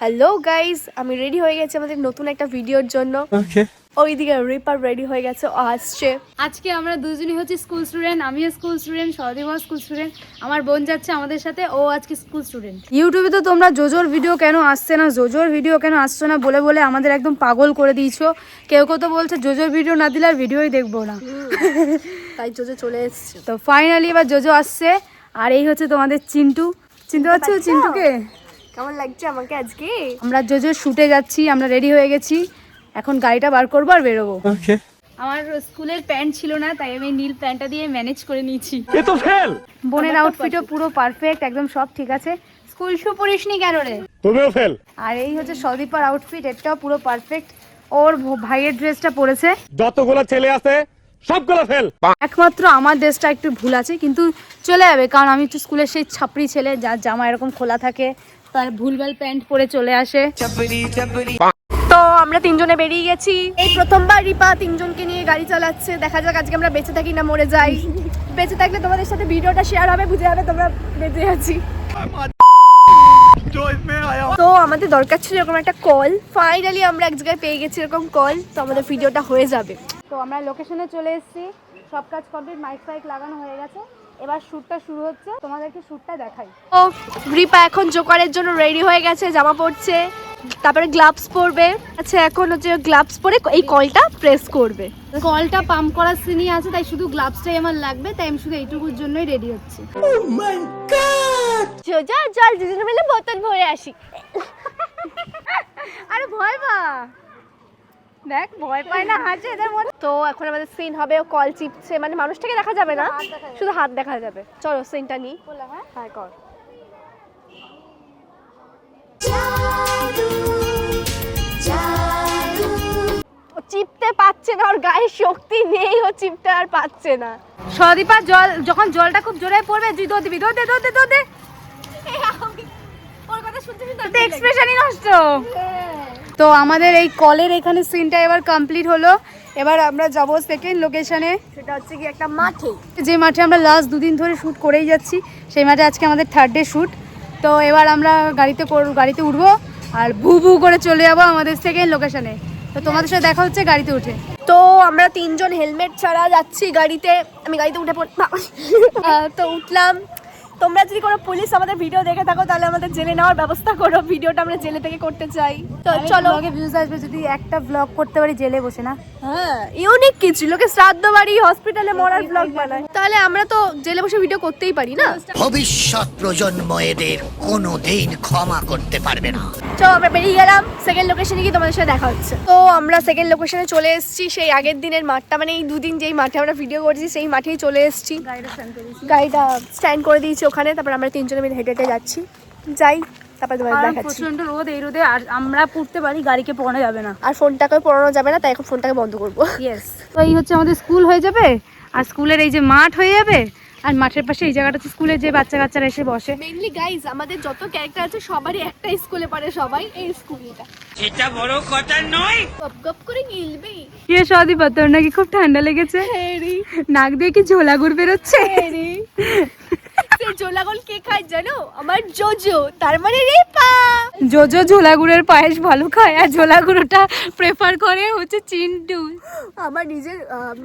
Hello guys আমি ready হয়ে গেছি আমাদের নতুন একটা ভিডিওর জন্য। ওইদিকে রিপার রেডি হয়ে গেছে ও আসছে। আজকে আমরা দুজনই হচ্ছে স্কুল স্টুডেন্ট আমিও school student Sardipa school student আমার বোন যাচ্ছে আমাদের সাথে ও আজকে স্কুল স্টুডেন্ট ইউটিউবে তো তোমরা জোজোর ভিডিও কেন আসছে না? জোজোর ভিডিও কেন আসছে না? বলে বলে আমাদের একদম পাগল করে দিয়েছ। কেউ কেউ তো বলছে জোজোর ভিডিও না দিলে আর ভিডিওই দেখব না। তাই জোজো চলে এসছে। তো ফাইনালি এবার জোজো আসছে। আর এই হচ্ছে তোমাদের চিন্টু চিনতে পারছ? চিন্টুকে কেমন লাগছে আমাকে আজকে? আমরা জোজো শুটে যাচ্ছি আমরা রেডি হয়ে গেছি। এখন গাড়িটা বার করব আর বেরোবো। আমার স্কুলের প্যান্ট ছিল না তাই আমি নীল প্যান্টটা দিয়ে ম্যানেজ করে নিয়েছি। এ তো ফেল বোনের আউটফিটও পুরো পারফেক্ট একদম সব ঠিক আছে। স্কুল শু পরিসনি কেন রে? তুমিও ফেল আর এই হচ্ছে সদীপার আউটফিট এটাও পুরো পারফেক্ট ওর ভাইয়ের ড্রেসটা পরেছে। যতগুলো ছেলে আছে সবগুলো ফেল একমাত্র আমার ড্রেসটা একটু ভুল আছে কিন্তু চলে যাবে কারণ আমি একটু স্কুলের সেই ছাপড়ি ছেলে যার জামা এরকম খোলা থাকে তার ভুলভাল প্যান্ট পরে চলে আসে। তো আমরা তিনজনে বেরিয়ে গেছি। এই প্রথমবার রিপা তিনজনকে নিয়ে গাড়ি চালাচ্ছে। দেখা যাক আজকে আমরা বেঁচে থাকি না মরে যাই। বেঁচে থাকলে তোমাদের সাথে ভিডিওটা শেয়ার হবে বুঝে যাবে তোমরা বেঁচে আছি। তো আমাদের দরকার ছিল এরকম একটা কল ফাইনালি আমরা এক জায়গায় পেয়ে গেছি এরকম কল তো আমাদের ভিডিওটা হয়ে যাবে। তো আমরা লোকেশনে চলে এসেছি। সব কাজ কমপ্লিট মাইক ফাইক লাগানো হয়ে গেছে। এবার শ্যুটটা শুরু হচ্ছে তোমাদেরকে শ্যুটটা দেখাই। তো রিপা এখন জোকারের জন্য রেডি হয়ে গেছে জামা পরছে তারপরে গ্লাভস পরবে। আচ্ছা এখন হচ্ছে গ্লাভস পরে এই কলটা প্রেস করবে। কলটা পাম্প করার সিনি আছে তাই শুধু গ্লাভসটাই আমার লাগবে তাই আমি শুধু এইটুকুর জন্যই রেডি হচ্ছি। সোজা জল দুজনে মিলে বোতল ভরে আসি। আরে ভয় পা দেখ ভয় পায় না হাসে এদের মধ্যে তো এখন আমাদের সিন হবে ও কল চিপছে মানে মানুষটাকে দেখা যাবে না শুধু হাত দেখা যাবে। চলো সিনটা নি। হ্যাঁ? কর। ও চিপতে পাচ্ছে না ওর গায়ে শক্তি নেই ও চিপতে আর পাচ্ছে না। সদীপা জল যখন জলটা খুব জোরে পড়বে তুই দৌড় দিবি দৌড় দে দৌড় দে দৌড় দে। ওর কথা শুনতে শুনতে এক্সপ্রেশনই নষ্ট। তো আমাদের এই কলের এখানে সিনটা এবার কমপ্লিট হলো। এবার আমরা যাব সেকেন্ড লোকেশনে সেটা হচ্ছে কি একটা মাঠে। যে মাঠে আমরা লাস্ট দুদিন ধরে শ্যুট করেই যাচ্ছি সেই মাঠে আজকে আমাদের থার্ড ডে শ্যুট তো এবার আমরা গাড়িতে গাড়িতে উঠবো আর ভু ভু করে চলে যাব আমাদের সেকেন্ড লোকেশনে তো তোমাদের সাথে দেখা হচ্ছে গাড়িতে উঠে। তো আমরা তিনজন হেলমেট ছাড়া যাচ্ছি গাড়িতে। আমি গাড়িতে উঠে পড় আহ, তো উঠলাম। তোমরা যদি কোনো পুলিশ আমাদের ভিডিও দেখে থাকো তাহলে আমাদের জেলে নেওয়ার ব্যবস্থা করো। ভিডিওটা আমরা জেলে থেকে করতে চাই। তো চলো। ব্লগে ভিউজ আসবে যদি একটা ব্লগ করতে পারি জেলে বসে না? হ্যাঁ ইউনিক কিছু লোকে শ্রাদ্ধ বাড়ি হসপিটালে মরার ব্লগ বানায়। তাহলে আমরা তো জেলে বসে ভিডিও করতেই পারি না? ভবিষ্যৎ প্রজন্ম এদের কোনোদিন ক্ষমা করতে পারবে না। তো আমরা বেরিয়ে গেলাম। সেকেন্ড লোকেশনে গিয়ে তোমাদের সাথে দেখা হচ্ছে। তো আমরা সেকেন্ড লোকেশনে চলে এসেছি। সেই আগের দিনের মাঠটা মানে এই দুদিন যেই মাঠে আমরা ভিডিও করেছি সেই মাঠেই চলে এসেছি। গাড়িটা স্ট্যান্ড করে দিয়েছি। ওখানে। তারপর আমরা তিনজনে মিলে হেঁটে হেঁটে যাচ্ছি। যাই তারপর তোমাদের আর দেখাচ্ছি। প্রচণ্ড রোদ এই রোদে আর আমরা পুড়তে পারি গাড়িকে পড়ানো যাবে না। আর ফোনটাকে পড়ানো যাবে না তাই এখন ফোনটাকে বন্ধ করব। ইয়েস তো এই হচ্ছে আমাদের স্কুল হয়ে যাবে। আর স্কুলের এই যে মাঠ হয়ে যাবে আর মাঠের পাশে এই জায়গাটা হচ্ছে স্কুলে যে বাচ্চা কাচ্চারা এসে বসে। মেইনলি গাইজ আমাদের যত ক্যারেক্টার আছে সবারই একটা স্কুলে পড়ে সবাই এই স্কুলটা। এটা বড় কথা নয়। গপ গপ করে গিলবে। ইয়ে সাদি পাতর নাকি খুব ঠান্ডা লেগেছে? নাক দিয়ে কি ঝোলা গুড় বেরোচ্ছে সেই জোলাগোল কে খায় জানো? আমার জোজো তার মানে রেপা। জোজো ঝোলাগুড়ের পায়েস ভালো খায় আর ঝোলাগুড়োটা প্রেফার করে হচ্ছে চিন্টু। আমার নিজের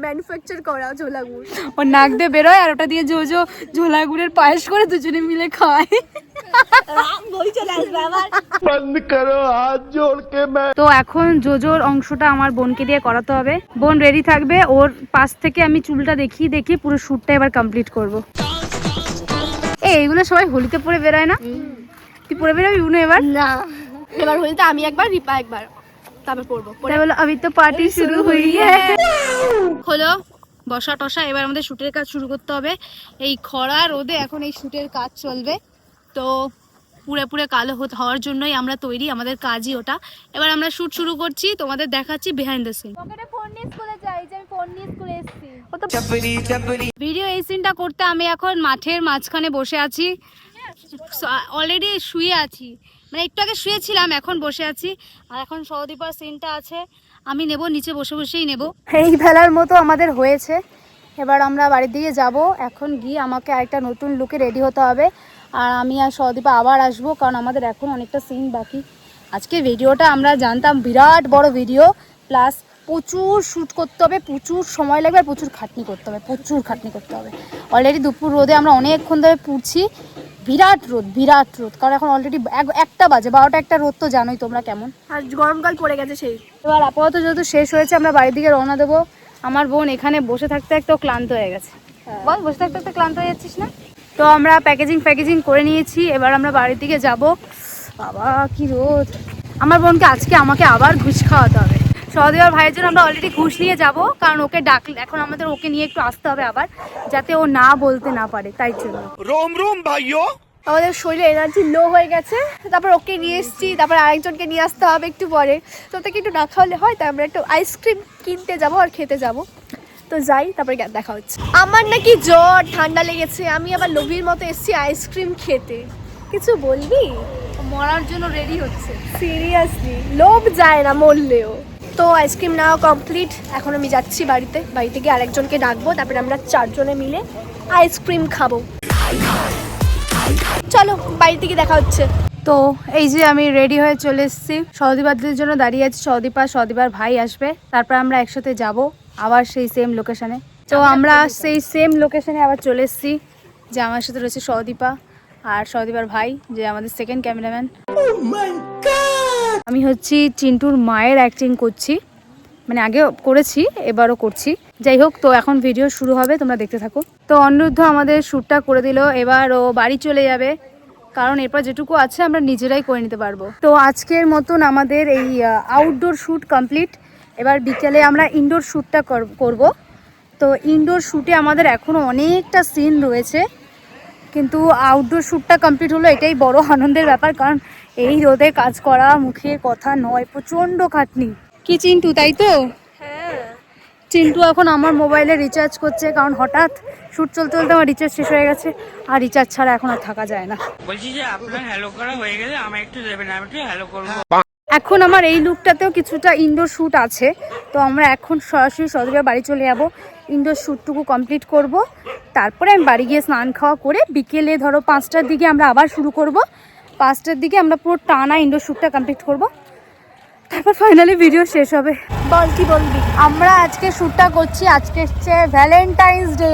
ম্যানুফ্যাকচার করা ঝোলাগুড়। ওর নাক দিয়ে বেরোয় আর ওটা দিয়ে জোজো ঝোলাগুড়ের পায়েস করে দুজনে মিলে খায়। তো এখন জোজোর অংশটা আমার বোনকে দিয়ে করাতে হবে। বোন রেডি থাকবে ওর পাশ থেকে আমি চুলটা দেখিয়ে দেখি পুরো শ্যুটটা এবার কমপ্লিট করব। এই এইগুলো সবাই হোলিতে পরে বেরোয় না? তুই পরে বেরোবি উনো এবার? না। এবার হইতে আমি একবার রিপা একবার। তারপর পড়ব তাই বলো আমি তো পার্টি শুরু হয়ে হলো বসা টসা এবার আমাদের শুটের কাজ শুরু করতে হবে। এই খরা রোদে এখন এই শুটের কাজ চলবে। তো পুরে পুরে কালো হওয়ার জন্যই আমরা তৈরি আমাদের কাজই ওটা। এবার আমরা শুট শুরু করছি তোমাদের দেখাচ্ছি বিহাইন্ড দ্য সিন ফোন নিয়ে স্কুলে যাই যে আমি ফোন নিয়ে স্কুলে এসেছি। ভিডিও এই সিনটা করতে আমি এখন মাঠের মাঝখানে বসে আছি। অলরেডি শুয়ে আছি। মানে একটু আগে শুয়েছিলাম এখন বসে আছি। আর এখন সহদীপার সিনটা আছে। আমি নেব নিচে বসে বসেই নেব। এই বেলার মতো আমাদের হয়েছে। এবার আমরা বাড়ির দিকে যাব। এখন গিয়ে আমাকে আরেকটা নতুন লুকে রেডি হতে হবে। আর আমি আর সহদীপা আবার আসব কারণ আমাদের এখন অনেকটা সিন বাকি। আজকে ভিডিওটা আমরা জানতাম বিরাট বড় ভিডিও প্লাস প্রচুর শ্যুট করতে হবে প্রচুর সময় লাগবে আর প্রচুর খাটনি করতে হবে প্রচুর খাটনি করতে হবে। অলরেডি দুপুর রোদে আমরা অনেকক্ষণ ধরে পুড়ছি বিরাট রোদ বিরাট রোদ। কারণ এখন অলরেডি একটা বাজে বারোটা একটা রোদ তো জানোই তোমরা কেমন। আর গরমকাল পড়ে গেছে সেই। এবার আপাতত যেহেতু শেষ হয়েছে আমরা বাড়ির দিকে রওনা দেবো। আমার বোন এখানে বসে থাকতে একটু ক্লান্ত হয়ে গেছে। বল বসে থাকতে থাকতে ক্লান্ত হয়ে যাচ্ছিস না? তো আমরা প্যাকেজিং প্যাকেজিং করে নিয়েছি এবার আমরা বাড়ির দিকে যাব। বাবা কি রোদ। আমার বোনকে আজকে আমাকে আবার ঘুষ খাওয়াতে হবে। সহদেবার ভাইয়ের জন্য আমরা অলরেডি ঘুষ নিয়ে যাব কারণ ওকে ডাকলে এখন আমাদের ওকে নিয়ে একটু আসতে হবে আবার যাতে ও না বলতে না পারে তাই জন্য। রোম রোম ভাইও আমাদের শরীরে এনার্জি লো হয়ে গেছে তারপর ওকে নিয়ে এসেছি তারপর আরেকজনকে নিয়ে আসতে হবে একটু পরে। তো তাকে একটু না খাওয়ালে হয় তাই আমরা একটু আইসক্রিম কিনতে যাব আর খেতে যাব। তো যাই তারপরে দেখা হচ্ছে। আমার নাকি জ্বর ঠান্ডা লেগেছে আমি আবার লোভির মতো এসেছি আইসক্রিম খেতে। কিছু বলবি? মরার জন্য রেডি হচ্ছে। সিরিয়াসলি লোভ যায় না মরলেও। তো আইসক্রিম নেওয়া কমপ্লিট। এখন আমি যাচ্ছি বাড়িতে। বাড়িতে গিয়ে আরেকজনকে ডাকবো তারপরে আমরা চারজনে মিলে আইসক্রিম খাব। চলো বাড়ি থেকে দেখা হচ্ছে। তো এই যে আমি রেডি হয়ে চলে এসেছি। সহদীপাদের জন্য দাঁড়িয়ে আছি। সহদীপা সহদীপার ভাই আসবে। তারপর আমরা একসাথে যাব আবার সেই সেম লোকেশানে তো আমরা সেই সেম লোকেশানে আবার চলে এসেছি যে আমার সাথে রয়েছে সহদীপা আর সহদীপার ভাই যে আমাদের সেকেন্ড ক্যামেরাম্যান আমি হচ্ছি চিন্টুর মায়ের অ্যাক্টিং করছি। মানে আগেও করেছি, এবারও করছি। যাই হোক, তো এখন ভিডিও শুরু হবে, তোমরা দেখতে থাকো। তো অনিরুদ্ধ আমাদের শ্যুটটা করে দিল, এবার ও বাড়ি চলে যাবে। কারণ এরপর যেটুকু আছে, আমরা নিজেরাই করে নিতে পারব। তো আজকের মতন আমাদের এই আউটডোর শ্যুট কমপ্লিট এবার বিকেলে আমরা ইনডোর শ্যুটটা করব। তো ইনডোর শ্যুটে আমাদের এখনও অনেকটা সিন রয়েছে। কিন্তু আউটডোর শ্যুটটা কমপ্লিট হলো এটাই বড় আনন্দের ব্যাপার কারণ এই রোদে কাজ করা মুখের কথা নয় প্রচণ্ড খাটনি। কি চিন্টু তাই তো? চিন্টু এখন আমার মোবাইলে রিচার্জ করছে কারণ হঠাৎ শ্যুট চলতে চলতে আমার রিচার্জ শেষ হয়ে গেছে আর রিচার্জ ছাড়া এখন আর থাকা যায় না। বলছি যে আপনার হ্যালো করা হয়ে গেলে আমায় একটু দেবেন আমি একটু হ্যালো করব। এখন আমার এই লুকটাতেও কিছুটা ইনডোর শ্যুট আছে। তো আমরা এখন সরাসরি সদরের বাড়ি চলে যাব। ইনডোর শ্যুটটুকু কমপ্লিট করব। তারপরে আমি বাড়ি গিয়ে স্নান খাওয়া করে বিকেলে ধরো পাঁচটার দিকে আমরা আবার শুরু করব। পাঁচটার দিকে আমরা পুরো টানা ইনডোর শ্যুটটা কমপ্লিট করব। তারপর ফাইনালি ভিডিও শেষ হবে। বল কি বলবি? আমরা আজকে শ্যুটটা করছি, আজকে হচ্ছে ভ্যালেন্টাইন্স ডে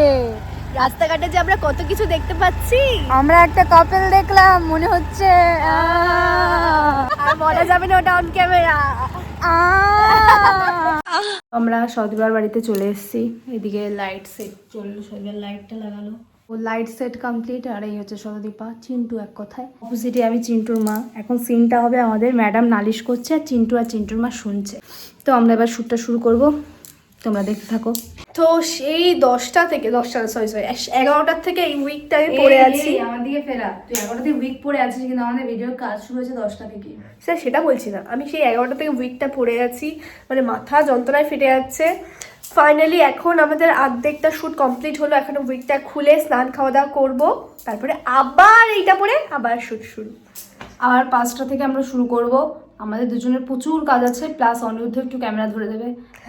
রাস্তাঘাটে যে আমরা কত কিছু দেখতে পাচ্ছি। আমরা একটা কাপেল দেখলাম মনে হচ্ছে আহ, আর বলা যাবে না ওটা অন ক্যামেরা আমরা সদবার বাড়িতে চলে এসেছি এদিকে লাইট সেট চলল সদবার লাইটটা লাগালো। ও লাইট সেট কমপ্লিট আর এই হচ্ছে সদদীপা চিন্টু এক কথায়। অপোজিটে আমি চিন্টুর মা। এখন সিনটা হবে আমাদের ম্যাডাম নালিশ করছে আর চিন্টু আর চিন্টুর মা শুনছে। তো আমরা এবার শ্যুটটা শুরু করব। তোমরা দেখতে থাকো। তো সেই দশটা থেকে দশটা সরি সরি এগারোটার থেকে এই উইকটা আমি পড়ে আছি। আমার দিকে ফেরা। তুই এগারোটা থেকে উইক পড়ে আছিস কিন্তু আমাদের ভিডিওর কাজ শুরু হয়েছে দশটা থেকে। স্যার সেটা বলছি না। আমি সেই এগারোটা থেকে উইকটা পড়ে আছি। মানে মাথা যন্ত্রণায় ফেটে যাচ্ছে। ফাইনালি এখন আমাদের অর্ধেকটা শ্যুট কমপ্লিট হলো। এখন উইকটা খুলে স্নান খাওয়া দাওয়া করব। তারপরে আবার এইটা পরে আবার শ্যুট শুরু। আর পাঁচটা থেকে আমরা শুরু করব। আমাদের দুজনের প্রচুর কাজ আছে প্লাস অনিরুদ্ধ একটু ক্যামেরা ধরে দেবে।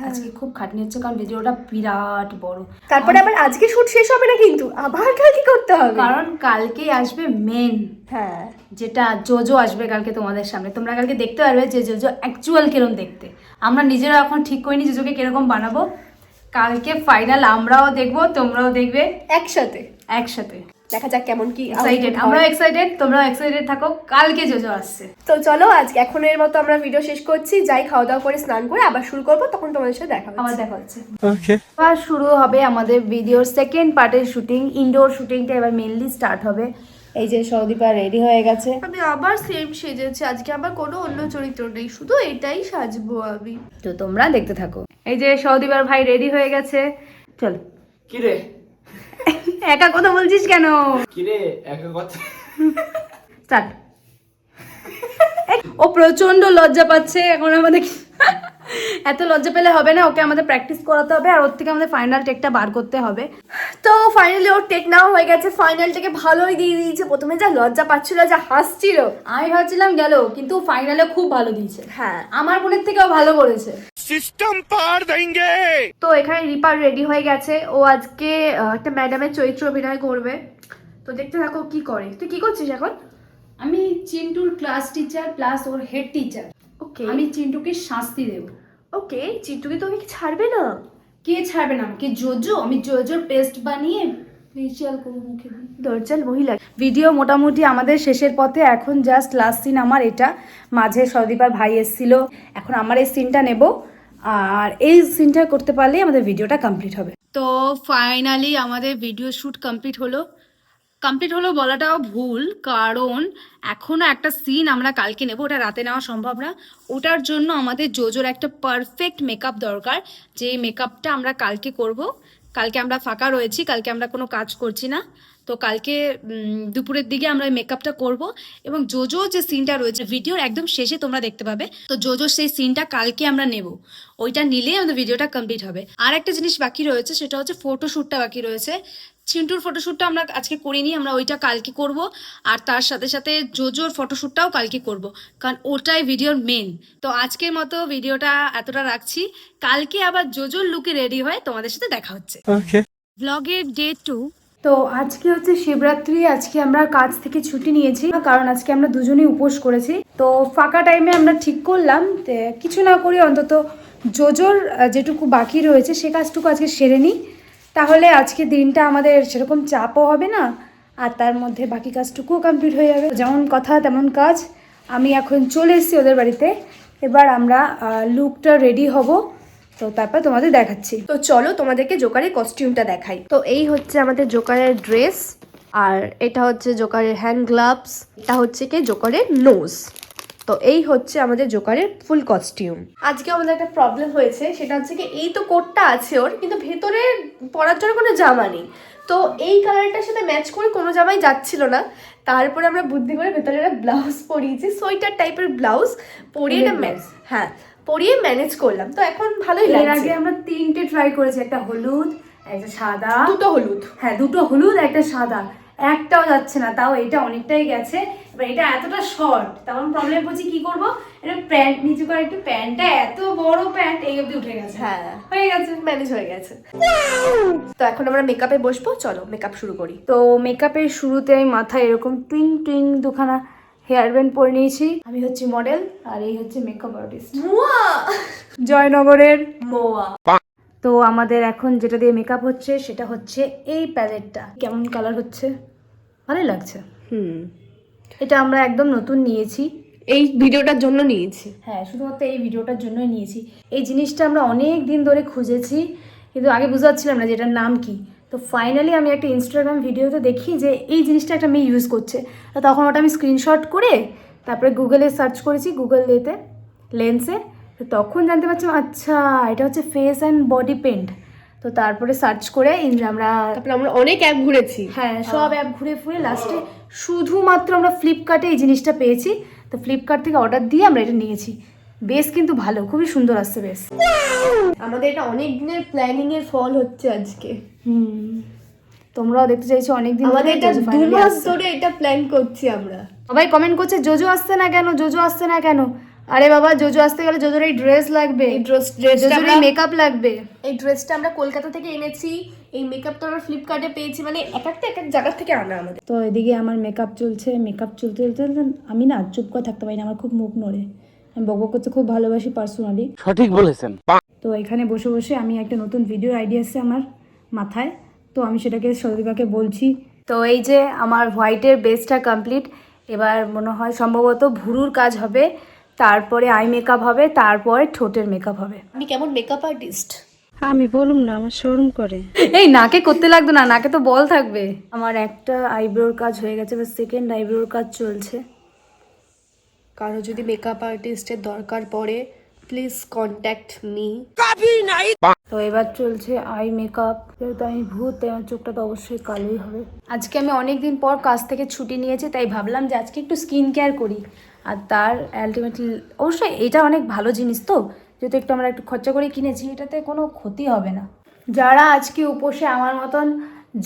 আজকে খুব খাটনি হচ্ছে কারণ ভিডিওটা বিরাট বড়। তারপরে আবার আজকে শ্যুট শেষ হবে না কিন্তু? আবার কালকে করতে হবে? কারণ কালকেই আসবে মেন হ্যাঁ। যেটা জোজো আসবে কালকে তোমাদের সামনে। তোমরা কালকে দেখতে পারবে যে জোজো অ্যাকচুয়াল কিরম দেখতে। আমরা নিজেরা এখন ঠিক করিনি জোজোকে কীরকম বানাবো। কালকে ফাইনাল আমরাও দেখব তোমরাও দেখবে। একসাথে। একসাথে। দেখা যাক কেমন কি এক্সাইটেড আমরাও এক্সাইটেড তোমরাও এক্সাইটেড থাকো। কালকে জোজো আসছে। তো চলো আজকে এখন এর মতো আমরা ভিডিও শেষ করছি। যাই খাওয়া দাওয়া করে স্নান করে আবার শুরু করব তখন তোমাদের সাথে দেখা আবার হবে দেখা হচ্ছে। এবার শুরু হবে আমাদের ভিডিওর সেকেন্ড পার্টের শুটিং ইনডোর শুটিংটা এবার মেইনলি স্টার্ট হবে। এই যে সৌদীপা রেডি হয়ে গেছে। আমি আবার সেম সেজেছি আজকে আবার কোনো অন্য চরিত্র নেই শুধু এটাই সাজবো আমি। তো তোমরা দেখতে থাকো। এই যে সৌদীপার ভাই রেডি হয়ে গেছে। চল। কিরে? একা কথা বলছিস কেন? কিরে একা কথা? স্টার্ট ও প্রচণ্ড লজ্জা পাচ্ছে এখন আমাদের এত লজ্জা পেলে হবে না ওকে আমাদের প্র্যাকটিস করাতে হবে আর ওর থেকে আমাদের ফাইনাল টেকটা বার করতে হবে। তো ফাইনালি ওর টেক নাও হয়ে গেছে ফাইনালটাকে ভালোই দিয়ে দিয়েছে। প্রথমে যা লজ্জা পাচ্ছিল যা হাসছিল আমি ভাবছিলাম গেল কিন্তু ফাইনালে খুব ভালো দিয়েছে। হ্যাঁ। আমার মনের থেকেও ভালো করেছে। সিস্টেম পার দেঙ্গে তো এখানে রিপার রেডি হয়ে গেছে। ও আজকে একটা ম্যাডামের চরিত্র অভিনয় করবে। তো দেখতে থাকো কি করে। তুই কি করছিস এখন? আমি চিন্টুর ক্লাস টিচার প্লাস ওর হেড টিচার ওকে আমি চিন্টুকে শাস্তি দেব। ওকে চিন্টুকে তো আমি ছাড়বে না। কে ছাড়বে না আমাকে? জোজো আমি জোজোর পেস্ট বানিয়ে ফেসিয়াল করব মুখে। দিয়ে। দরজাল মহিলা। ভিডিও মোটামুটি আমাদের শেষের পথে। এখন জাস্ট লাস্ট সিন আমার এটা মাঝে সদীপার ভাই এসেছিল। এখন আমার এই সিনটা নেব। আর এই সিনটা করতে পারলেই আমাদের ভিডিওটা কমপ্লিট হবে। তো ফাইনালি আমাদের ভিডিও শ্যুট কমপ্লিট হলো। কমপ্লিট হলো বলাটাও ভুল, কারণ এখনও একটা সিন আমরা কালকে নেব, ওটা রাতে নেওয়া সম্ভব না। ওটার জন্য আমাদের জোজোর একটা পারফেক্ট মেকআপ দরকার, যে মেকআপটা আমরা কালকে করব। কালকে আমরা ফাঁকা রয়েছি, কালকে আমরা কোনো কাজ করছি না। তো কালকে দুপুরের দিকে আমরা মেকআপটা করব এবং জোজো যে সিনটা রয়েছে ভিডিওর একদম শেষে তোমরা দেখতে পাবে। তো জোজো সেই সিনটা কালকে আমরা নেব। ওইটা নিলেই আমাদের ভিডিওটা কমপ্লিট হবে। আর একটা জিনিস বাকি রয়েছে, সেটা হচ্ছে ফটোশ্যুটটা বাকি রয়েছে। চিন্টুর ফটোশ্যুটটা আমরা আজকে করিনি আমরা ওইটা কালকে করব। আর তার সাথে সাথে জোজোর ফটোশ্যুটটাও কালকে করব কারণ ওটাই ভিডিওর মেন তো আজকের মতো ভিডিওটা এতটা রাখছি। কালকে আবার জোজোর লুকে রেডি হয়ে তোমাদের সাথে দেখা হচ্ছে। ব্লগের ডে টু তো আজকে হচ্ছে শিবরাত্রি আজকে আমরা কাজ থেকে ছুটি নিয়েছি কারণ আজকে আমরা দুজনেই উপোস করেছি। তো ফাঁকা টাইমে আমরা ঠিক করলাম কিছু না করি অন্তত জোজোর যেটুকু বাকি রয়েছে সে কাজটুকু আজকে সেরে নিই। তাহলে আজকে দিনটা আমাদের সেরকম চাপও হবে না, আর তার মধ্যে বাকি কাজটুকুও কমপ্লিট হয়ে যাবে। যেমন কথা, তেমন কাজ। আমি এখন চলে এসেছি ওদের বাড়িতে। এবার আমরা লুকটা রেডি হব। তো তারপর তোমাদের দেখাচ্ছি। তো চলো তোমাদেরকে জোকারের কস্টিউমটা দেখাই। তো এই হচ্ছে আমাদের জোকারের ড্রেস আর এটা হচ্ছে জোকারের হ্যান্ড গ্লাভস এটা হচ্ছে কি জোকারের নোজ তো এই হচ্ছে আমাদের জোকারের ফুল কস্টিউম আজকে আমাদের একটা প্রবলেম হয়েছে সেটা হচ্ছে কি এই তো কোটটা আছে ওর কিন্তু ভেতরে পরার জন্য কোনো জামা নেই। তো এই কালারটার সাথে ম্যাচ করে কোনো জামাই যাচ্ছিল না। তারপরে আমরা বুদ্ধি করে ভেতরে একটা ব্লাউজ পরিয়েছি সোয়েটার টাইপের ব্লাউজ পরিয়ে এটা ম্যাচ হ্যাঁ পরিয়ে ম্যানেজ করলাম। তো এখন ভালোই এর আগে আমরা তিনটে ট্রাই করেছি একটা হলুদ একটা সাদা। দুটো হলুদ। হ্যাঁ দুটো হলুদ একটা সাদা। একটাও যাচ্ছে না তাও এটা অনেকটাই গেছে। এবার এটা এতটা শর্ট তখন প্রবলেম হচ্ছে কি করব? এটা প্যান্ট নিচু করে একটু প্যান্টটা এত বড় প্যান্ট এই অবধি উঠে গেছে। হ্যাঁ। হয়ে গেছে। ম্যানেজ হয়ে গেছে। তো এখন আমরা মেকআপে বসবো চলো মেকআপ শুরু করি। তো মেকআপের শুরুতে আমি মাথায় এরকম টুইং টুইং দুখানা হেয়ার ব্যান্ড পরে নিয়েছি। আমি হচ্ছে মডেল আর এই হচ্ছে মেকআপ আর্টিস্ট জয়নগরের মোয়া তো আমাদের এখন যেটা দিয়ে মেকআপ হচ্ছে সেটা হচ্ছে এই প্যালেটটা কেমন কালার হচ্ছে? ভালোই লাগছে। হুম। এটা আমরা একদম নতুন নিয়েছি। এই ভিডিওটার জন্য নিয়েছি। হ্যাঁ শুধুমাত্র এই ভিডিওটার জন্যই নিয়েছি। এই জিনিসটা আমরা অনেক দিন ধরে খুঁজেছি কিন্তু আগে বুঝতে পারছিলাম না যে এটার নাম কি। তো ফাইনালি আমি একটা ইনস্টাগ্রাম ভিডিওতে দেখি যে এই জিনিসটা একটা মেয়ে ইউজ করছে। তো তখন ওটা আমি স্ক্রিনশট করে তারপরে গুগলে সার্চ করেছি গুগল এতে লেন্সে তো তখন জানতে পারছিলাম আচ্ছা এটা হচ্ছে ফেস অ্যান্ড বডি পেন্ট তো তারপরে সার্চ করে আমরা তারপরে আমরা অনেক অ্যাপ ঘুরেছি। হ্যাঁ সব অ্যাপ ঘুরে ফুরে লাস্টে শুধুমাত্র আমরা ফ্লিপকার্টে এই জিনিসটা পেয়েছি। তো ফ্লিপকার্ট থেকে অর্ডার দিয়ে আমরা এটা নিয়েছি। বেশ কিন্তু ভালো খুবই সুন্দর আসছে বেশ। আমাদের এটা অনেক দিনের প্ল্যানিং এর ফল হচ্ছে আজকে। হুম তোমরাও দেখতে চাইছো অনেক দিন আমাদের এটা দু মাস ধরে এটা প্ল্যান করছি আমরা। সবাই কমেন্ট করছে জোজো আসছে না কেন? জোজো আসছে না কেন? আরে বাবা জোজো আসতে গেলে জোজোর এই ড্রেস লাগবে। এই ড্রেস জোজোর এই মেকআপ লাগবে। এই ড্রেসটা আমরা কলকাতা থেকে এনেছি। এই মেকআপটা আমরা ফ্লিপকার্টে পেয়েছি। মানে এক একটা এক এক জায়গা থেকে আনা আমাদের। তো এদিকে আমার মেকআপ চলছে। মেকআপ চলতে চলতে আমি না চুপ করে থাকতে পারি না। আমার খুব মুখ নড়ে। আমি বক বক করতে খুব ভালোবাসি পার্সোনালি সঠিক বলেছেন। তো এখানে বসে বসে আমি একটা নতুন ভিডিও আইডিয়া এসছে আমার মাথায়। তো আমি সেটাকে সদীপাকে বলছি। তো এই যে আমার হোয়াইটের বেসটা কমপ্লিট এবার মনে হয় সম্ভবত ভুরুর কাজ হবে। তারপরে আই মেকআপ হবে তারপরে ঠোঁটের মেকআপ হবে। আমি কেমন মেকআপ আর্টিস্ট আমি বলুম না আমার শোরুম করে। এই নাকে করতে লাগতো না নাকে তো বল থাকবে। আমার একটা আইব্রোর কাজ হয়ে গেছে এবার সেকেন্ড আইব্রোর কাজ চলছে। কারও যদি মেকআপ আর্টিস্টের দরকার পড়ে প্লিজ কন্ট্যাক্ট মি তো এবার চলছে আই মেকআপ যেহেতু আমি ভূত তাই আমার চোখটা তো অবশ্যই কালোই হবে। আজকে আমি অনেক দিন পর কাজ থেকে ছুটি নিয়েছি তাই ভাবলাম যে আজকে একটু স্কিন কেয়ার করি। আর তার আলটিমেটলি অবশ্যই এটা অনেক ভালো জিনিস তো যেহেতু একটু আমরা একটু খরচা করে কিনেছি এটাতে কোনো ক্ষতি হবে না। যারা আজকে উপসে আমার মতন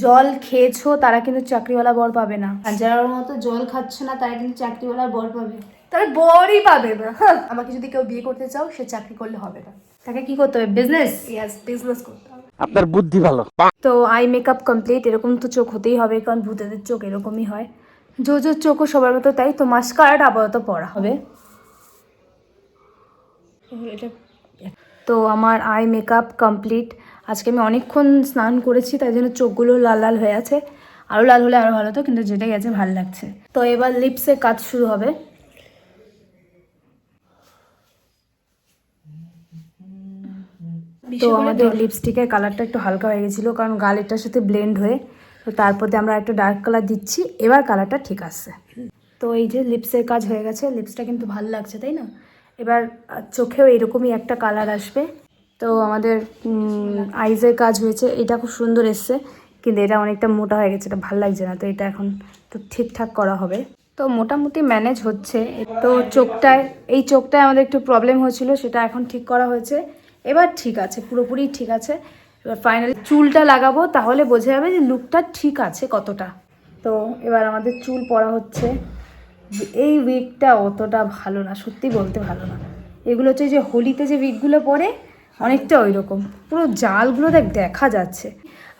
জল খেয়েছো তারা কিন্তু চাকরিওয়ালা বর পাবে না। আর যারা ওর মতো জল খাচ্ছে না তারা কিন্তু চাকরিওয়ালা বর পাবে। তারা বরই পাবে। না আমাকে যদি কেউ বিয়ে করতে চাও সে চাকরি করলে হবে না। তাকে কি করতে হবে? বিজনেস ইয়াস বিজনেস করতে হবে। আপনার বুদ্ধি ভালো। তো আই মেকআপ কমপ্লিট এরকম তো চোখ হতেই হবে কারণ ভূতেদের চোখ এরকমই হয়। জোজোর চোখও সবার মতো তাই তো মাস্কারাটা আপাতত পড়া হবে। তো আমার আই মেকআপ কমপ্লিট। আজকে আমি অনেকক্ষণ স্নান করেছি তাই জন্য চোখগুলো লাল লাল হয়ে আছে। আরও লাল হলে আরও ভালো হতো কিন্তু যেটাই আছে ভালো লাগছে। তো এবার লিপসের কাজ শুরু হবে। তো আমাদের লিপস্টিকের কালারটা একটু হালকা হয়ে গেছিল কারণ গালেরটার সাথে ব্লেন্ড হয়ে তো তারপর দিয়ে আমরা একটা ডার্ক কালার দিচ্ছি। এবার কালারটা ঠিক আসছে তো এই যে লিপসের কাজ হয়ে গেছে। লিপসটা কিন্তু ভালো লাগছে, তাই না? এবার চোখেও এরকমই একটা কালার আসবে। তো আমাদের আইজের কাজ হয়েছে। এটা খুব সুন্দর এসছে। কিন্তু এটা অনেকটা মোটা হয়ে গেছে। এটা ভালো লাগছে না। তো এটা এখন তো ঠিকঠাক করা হবে। তো মোটামুটি ম্যানেজ হচ্ছে। তো চোখটায়, এই চোখটায় আমাদের একটু প্রবলেম হয়েছিল। সেটা এখন ঠিক করা হয়েছে। এবার ঠিক আছে। পুরোপুরি ঠিক আছে। এবার ফাইনালি চুলটা লাগাবো তাহলে বোঝা যাবে যে লুকটা ঠিক আছে কতটা। তো এবার আমাদের চুল পড়া হচ্ছে। এই উইকটা অতটা ভালো না সত্যি বলতে ভালো না। এগুলো হচ্ছে যে হোলিতে যে উইকগুলো পরে অনেকটা ওই রকম পুরো জালগুলো দেখ দেখা যাচ্ছে।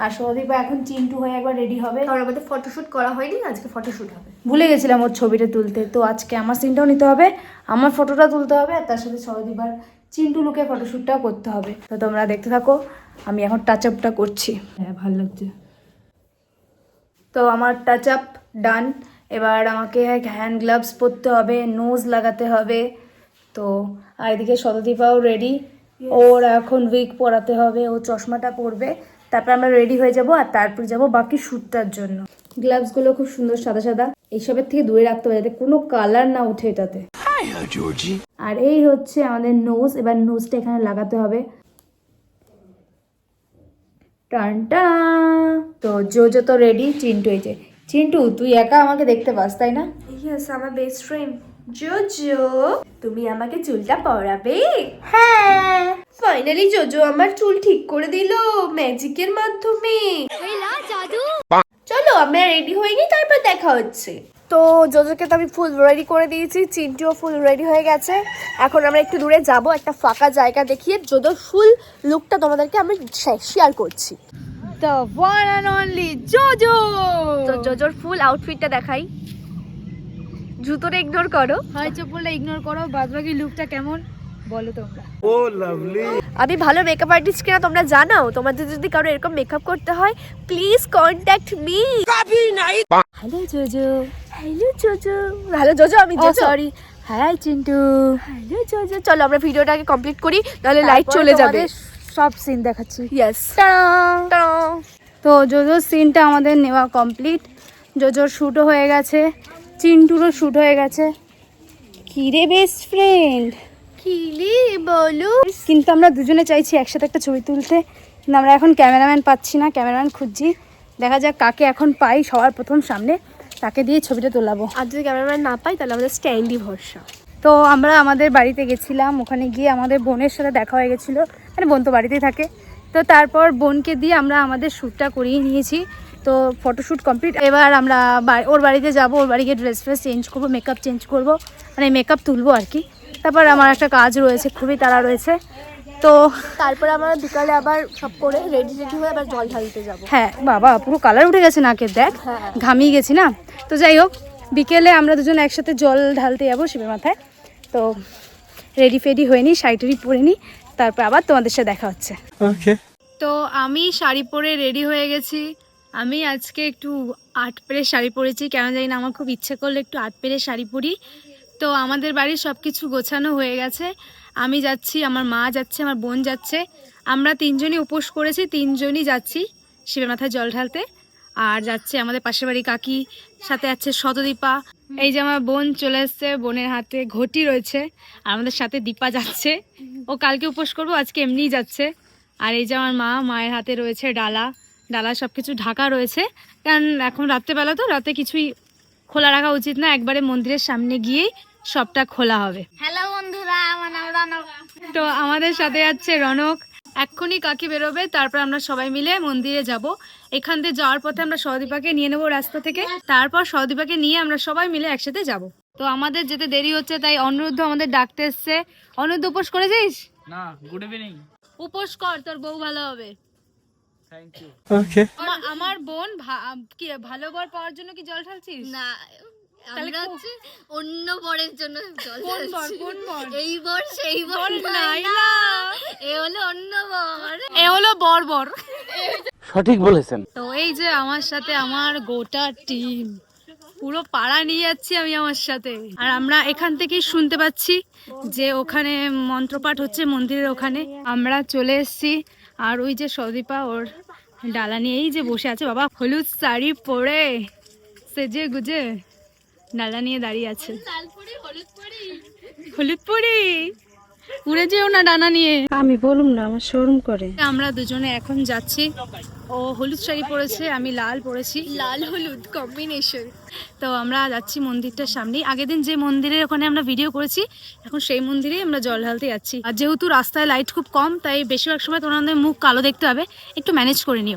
আর সৌদীপা এখন চিন্টু হয়ে একবার রেডি হবে। আর আমাদের ফটোশ্যুট করা হয়নি আজকে ফটোশ্যুট হবে। ভুলে গেছিলাম ওর ছবিটা তুলতে তো আজকে আমার সিনটাও নিতে হবে আমার ফটোটা তুলতে হবে আর তার সাথে সহদীবার চিন্টু লুকে ফটোশ্যুটটাও করতে হবে। তো তোমরা দেখতে থাকো আমি এখন টাচ আপটা করছি। হ্যাঁ ভালো লাগছে। তো আমার টাচ আপ ডান এবার আমাকে হ্যান্ড গ্লাভস পরতে হবে নোজ লাগাতে হবে। তো আর এদিকে শতদীপাও রেডি ওর এখন উইক পরাতে হবে ও চশমাটা পরবে। তারপর আমরা রেডি হয়ে যাব আর তারপর যাব বাকি শ্যুটটার জন্য। গ্লাভসগুলো খুব সুন্দর সাদা সাদা। এইসবের থেকে দূরে রাখতে হবে যাতে কোনো কালার না উঠে এটাতে। আর এই হচ্ছে আমাদের নোজ এবার নোজটা এখানে লাগাতে হবে। টান টান। তো জোজো তো রেডি চিন্টু এই যে। চিন্টু তুই একা আমাকে দেখতে পাস তাই না? ইয়েস আমার বেস্ট ফ্রেন্ড জোজো তুমি আমাকে চুলটা পরাবে? হ্যাঁ। ফাইনালি জোজো আমার চুল ঠিক করে দিল ম্যাজিকের মাধ্যমে। চলো আমরা রেডি হয়ে গিয়ে তারপর দেখা হচ্ছে। তো জোজোকে তো আমি ফুল রেডি করে দিয়েছি চিন্টুও ফুল রেডি হয়ে গেছে। এখন আমরা একটু দূরে যাব একটা ফাঁকা জায়গা দেখিয়ে জোজোর ফুল লুকটা তোমাদেরকে আমি শেয়ার করছি। তো ওয়ান অ্যান্ড অনলি জোজো! তো জোজোর ফুল আউটফিটটা দেখাই। জুতোটা ইগনোর করো। হাই চপ্পলটা ইগনোর করো বাদবাকি লুকটা কেমন? বলো তোমরা। আমি ভালো মেকআপ আর্টিস্ট কিনা তোমরা জানাও। তোমাদের যদি কারও এরকম মেকআপ করতে হয় please contact me hello Jojo hello Jojo hello Jojo আমি ও Jojo sorry hi Chintu hello Jojo চলো আমরা ভিডিওটাকে কমপ্লিট করি নাহলে লাইট চলে যাবে। সব সিন দেখাচ্ছি। ইয়েস তো জোজোর সিনটা আমাদের নেওয়া কমপ্লিট জোজোর শ্যুটও হয়ে গেছে। চিন্টুরও শ্যুট হয়ে গেছে। কিরে বেস্ট ফ্রেন্ড কিলি বলো। কিন্তু আমরা দুজনে চাইছি একসাথে একটা ছবি তুলতে। কিন্তু আমরা এখন ক্যামেরাম্যান পাচ্ছি না ক্যামেরাম্যান খুঁজছি। দেখা যাক কাকে এখন পাই সবার প্রথম সামনে তাকে দিয়ে ছবিটা তোলাবো। আর যদি ক্যামেরাম্যান না পাই তাহলে আমাদের স্ট্যান্ডই ভরসা। তো আমরা আমাদের বাড়িতে গেছিলাম ওখানে গিয়ে আমাদের বোনের সাথে দেখা হয়ে গেছিল। মানে বোন তো বাড়িতেই থাকে। তো তারপর বোনকে দিয়ে আমরা আমাদের শ্যুটটা করিয়ে নিয়েছি। তো ফটোশ্যুট কমপ্লিট। এবার আমরা ওর বাড়িতে যাব ওর বাড়ি গিয়ে ড্রেস ফ্রেস চেঞ্জ করব মেকআপ চেঞ্জ করব। মানে মেকআপ তুলবো আর কি। তারপর আমার একটা কাজ রয়েছে খুবই তাড়া রয়েছে। তো তারপরে আমরা বিকালে আবার সব করে রেডি রেডি হয়ে আবার জল ঢালতে যাব। হ্যাঁ বাবা পুরো কালার উঠে গেছে নাকের দেখ। ঘামিয়ে গেছি না? তো যাই হোক বিকেলে আমরা দুজন একসাথে জল ঢালতে যাব শিবের মাথায়। তো রেডি ফেডি হয়ে নিই শাড়ি পরে নিই তারপর আবার তোমাদের সাথে দেখা হচ্ছে। তো আমি শাড়ি পরে রেডি হয়ে গেছি। আমি আজকে একটু আট পেরে শাড়ি পরেছি কেন জানি না আমার খুব ইচ্ছে করল একটু আট পেরে শাড়ি পরি। তো আমাদের বাড়ির সব কিছু গোছানো হয়ে গেছে। আমি যাচ্ছি, আমার মা যাচ্ছে, আমার বোন যাচ্ছে। আমরা তিনজনই উপোস করেছি, তিনজনই যাচ্ছি শিবের মাথায় জল ঢালতে। আর যাচ্ছে আমাদের পাশের বাড়ি কাকি, সাথে আছে শতদীপা। এই যে আমার বোন চলে এসছে, বোনের হাতে ঘটি রয়েছে। আর আমাদের সাথে দীপা যাচ্ছে। ও কালকে উপোস করব, আজকে এমনিই যাচ্ছে। আর এই যে আমার মা, মায়ের হাতে রয়েছে ডালা। ডালা সব কিছু ঢাকা রয়েছে। কারণ এখন রাত্রেবেলা তো, রাতে কিছুই খোলা রাখা উচিত না। একবারে মন্দিরের সামনে গিয়েই সবটা খোলা হবে। হ্যালো বন্ধুরা আমার নাম রনক। তো আমাদের সাথে যাচ্ছে রনক। এক্ষুনি কাকি বেরোবে তারপর আমরা সবাই মিলে মন্দিরে যাব। এখান থেকে যাওয়ার পথে আমরা সহদীপাকে নিয়ে নেব রাস্তা থেকে। তারপর সহদীপাকে নিয়ে আমরা সবাই মিলে একসাথে যাব। তো আমাদের যেতে দেরি হচ্ছে তাই অনিরুদ্ধ আমাদের ডাকতে এসছে। অনিরুদ্ধ উপোস করেছিস না গুড ইভিনিং উপোস কর তোর বউ ভালো হবে। আমা- আমার বোন ভালো বর পাওয়ার জন্য কি জল ঢালছিস? না আমরা হচ্ছে অন্য বরের জন্য জল এই বর সেই বর এ হলো অন্য বর। এ হলো বর বর। সঠিক বলেছেন। তো এই যে আমার সাথে আমার গোটা টিম পুরো পাড়া নিয়ে যাচ্ছি আমি আমার সাথে। আর আমরা এখান থেকেই শুনতে পাচ্ছি যে ওখানে মন্ত্রপাঠ হচ্ছে মন্দিরের ওখানে। আমরা চলে এসেছি আর ওই যে সদীপা ওর ডালা নিয়েই যে বসে আছে। বাবা হলুদ শাড়ি পরে সেজে গুজে ডালা নিয়ে দাঁড়িয়ে আছে। হলুদ পরি? উড়ে যেও না ডানা নিয়ে। আমি বলুম না আমার শোরুম করে। আমরা দুজনে এখন যাচ্ছি। ও হলুদ শাড়ি পরেছে আমি লাল পরেছি। লাল হলুদ কম্বিনেশন তো আমরা যাচ্ছি মন্দিরটার সামনে আগের দিন যে মন্দিরের ওখানে আমরা ভিডিও করেছি এখন সেই মন্দিরেই আমরা জল ঢালতে যাচ্ছি। আর যেহেতু রাস্তায় লাইট খুব কম তাই বেশিরভাগ সময় তোমাদের মুখ কালো দেখতে হবে। একটু ম্যানেজ করে নিও।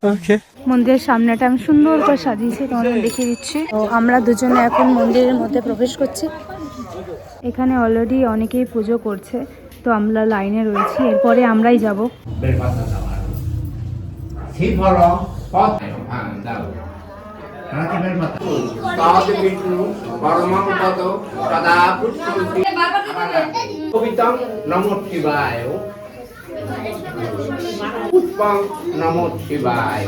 মন্দিরের সামনেটা আমি সুন্দর করে সাজিয়েছি তোমাদের দেখিয়ে দিচ্ছি। তো আমরা দুজনে এখন মন্দিরের মধ্যে প্রবেশ করছি। এখানে অলরেডি অনেকেই পুজো করছে। তো আমরা লাইনে রয়েছি, এরপরে আমরাই যাব। কবিতং নমো শিবায় শিবায়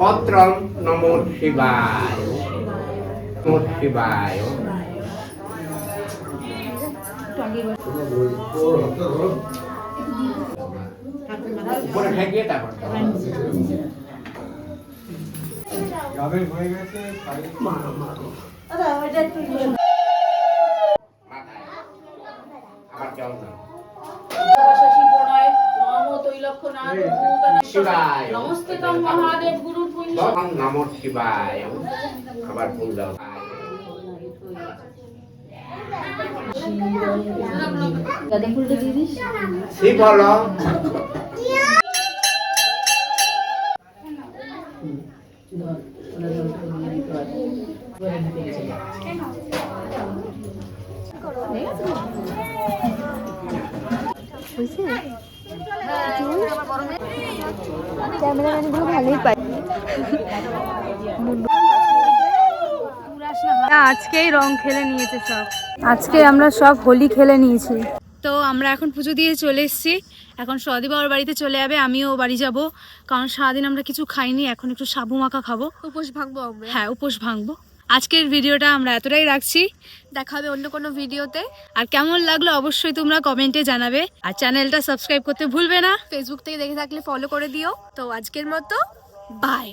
পত্রং নমো শিবায়। নমো শিবায়। উপরে ঠেকিয়ে তারপর আবার জল দাও। শিবায়। তখন নমো শিবায়। আবার ফুল দাও শ্রীফল ক্যামেরাম্যানগুলো ভালোই পাই আজকেই রং খেলে নিয়েছে সব। আজকে আমরা সব হোলি খেলে নিয়েছি। তো আমরা এখন পুজো দিয়ে চলে এসেছি। এখন সদীপা ওর বাড়িতে চলে যাবে আমিও বাড়ি যাব। কারণ সারাদিন আমরা কিছু খাইনি এখন একটু সাবু মাখা খাব। উপোস ভাঙবো আমরা। হ্যাঁ উপোস ভাঙবো। আজকের ভিডিওটা আমরা এতটাই রাখছি। দেখা হবে অন্য কোনো ভিডিওতে। আর কেমন লাগল অবশ্যই তোমরা কমেন্টে জানাবে। আর চ্যানেলটা সাবস্ক্রাইব করতে ভুলবে না। ফেসবুক থেকে দেখে থাকলে ফলো করে দিও। তো আজকের মতো বাই